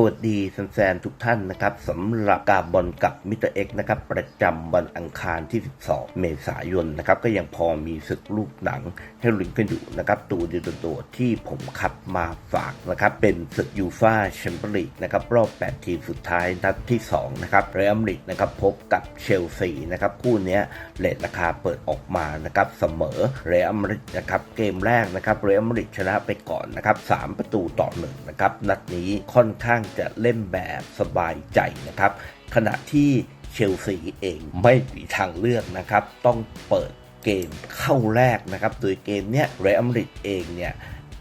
สวัสดีแฟนๆทุกท่านนะครับสำหรับการบอลกับมิเตอร์เอ็กนะครับ ประจำวันอังคารที่ 12 เมษายนนะครับ ก็ยังพอมีศึกลูกหนังให้ลุ้นกันอยู่นะครับ ตัวเดียวตัวที่ผมคัดมาฝากนะครับ เป็นศึกยูฟ่าแชมเปี้ยนลีกนะครับ รอบ 8 ทีมสุดท้ายนัดที่ 2 นะครับเรอัลมาดริดนะครับ พบกับเชลซีนะครับ คู่นี้เลทราคาเปิดออกมานะครับเสมอเรอัลมาดริดนะครับเกมแรกนะครับเรอัลมาดริดชนะไปก่อนนะครับ3ประตูต่อหนึ่งนะครับนัดนี้ค่อนข้างจะเล่นแบบสบายใจนะครับ ขณะที่เชลซีเองไม่มีทางเลือกนะครับ ต้องเปิดเกมเข้าแรกนะครับ โดยเกมเนี้ยเรอัมริดเองเนี่ย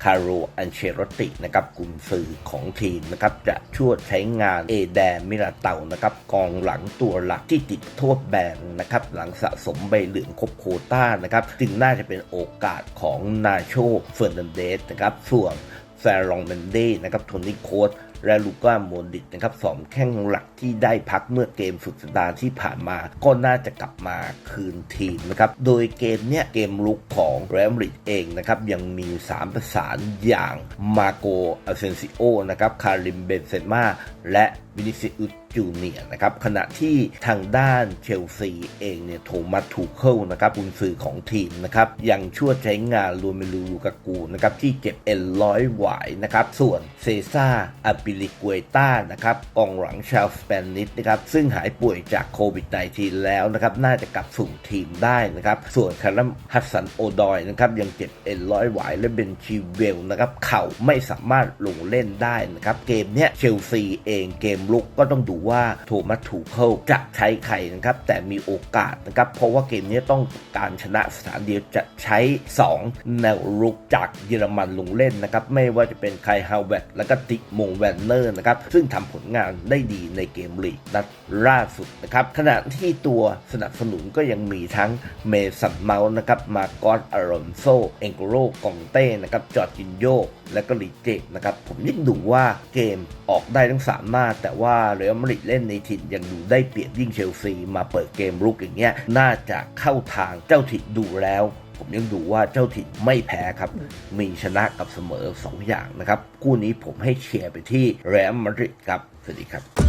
คาร์โรอันเชโรตินะครับกุนซือของทีมนะครับจะช่วยใช้งานเอแดมิราเตานะครับกองหลังตัวหลักที่ติดโทษแบนนะครับหลังสะสมใบเหลืองครบโคต้านะครับจึงน่าจะเป็นโอกาสของนาโชเฟอร์นันเดสนะครับส่วนแฟรองเมนเดนะครับโทนี่โคส และลูก้าโมดิตนะครับสองแข้งหลักที่ได้พักเมื่อเกมสุดสัปดาห์ที่ผ่านมา ก็น่าจะกลับมาคืนทีมนะครับ โดยเกมเนี้ยเกมลุกของเรอัลมาดริดเองนะครับยังมี 3 ประสานอย่างมาโกอาเซนซิโอนะครับคาริมเบนเซม่าและวินิซิอุส จูเนียร์นะครับขณะที่ทางด้านเชลซีเองเนี่ยโทมัสทูเคิลนะครับกุนซือของทีมนะครับยังช่วยใช้งานลูเมลูลูกากูนะครับที่เจ็บเอ็นร้อยหวายนะครับส่วนเซซ่าอาปิลิกเวต้านะครับกองหลังชาวสเปนนิสนะครับซึ่งหายป่วยจากโควิด -19 แล้วนะครับน่าจะกลับสู่ทีมได้นะครับส่วนคารัมฮัสซันโอดอยนะครับยังเจ็บเอ็นร้อยหวายและเบนชิเวลนะครับเข่าไม่สามารถลงเล่นได้นะครับเกมเนี้ยเชลซีเองเกมลุกก็ต้องดูว่าโทมัสถูเคิลจะใช้ใครนะครับแต่มีโอกาสนะครับเพราะว่าเกมนี้ต้องการชนะสถานเดียวจะใช้ 2 แนวรุกจากเยอรมันลงเล่นนะครับไม่ว่าจะเป็นไคฮาวเวตและก็ติโมงแวนเนอร์นะครับซึ่งทำผลงานได้ดีในเกมลีกนัดล่าสุดนะครับขณะที่ตัวสนับสนุนก็ยังมีทั้งเมสันเมาส์นะครับมากอสอารอนโซเองโกโรกองเต้นะครับจอร์จินโยและก็ลีเจนะครับผมยิ่งดูว่าเกมออกได้ทั้ง3หน้าแต่ว่าเรอัลมาดริดเล่นในถิ่นยังดูได้เปรียบยิ่งเชลซีมาเปิดเกมรุกอย่างเงี้ยน่าจะเข้าทางเจ้าถิ่นดูแล้ว ผมยังดูว่าเจ้าถิ่นไม่แพ้ครับ มีชนะกับเสมอ 2 อย่างนะครับ คู่นี้ผมให้เชียร์ไปที่เรอัลมาดริดครับ สวัสดีครับ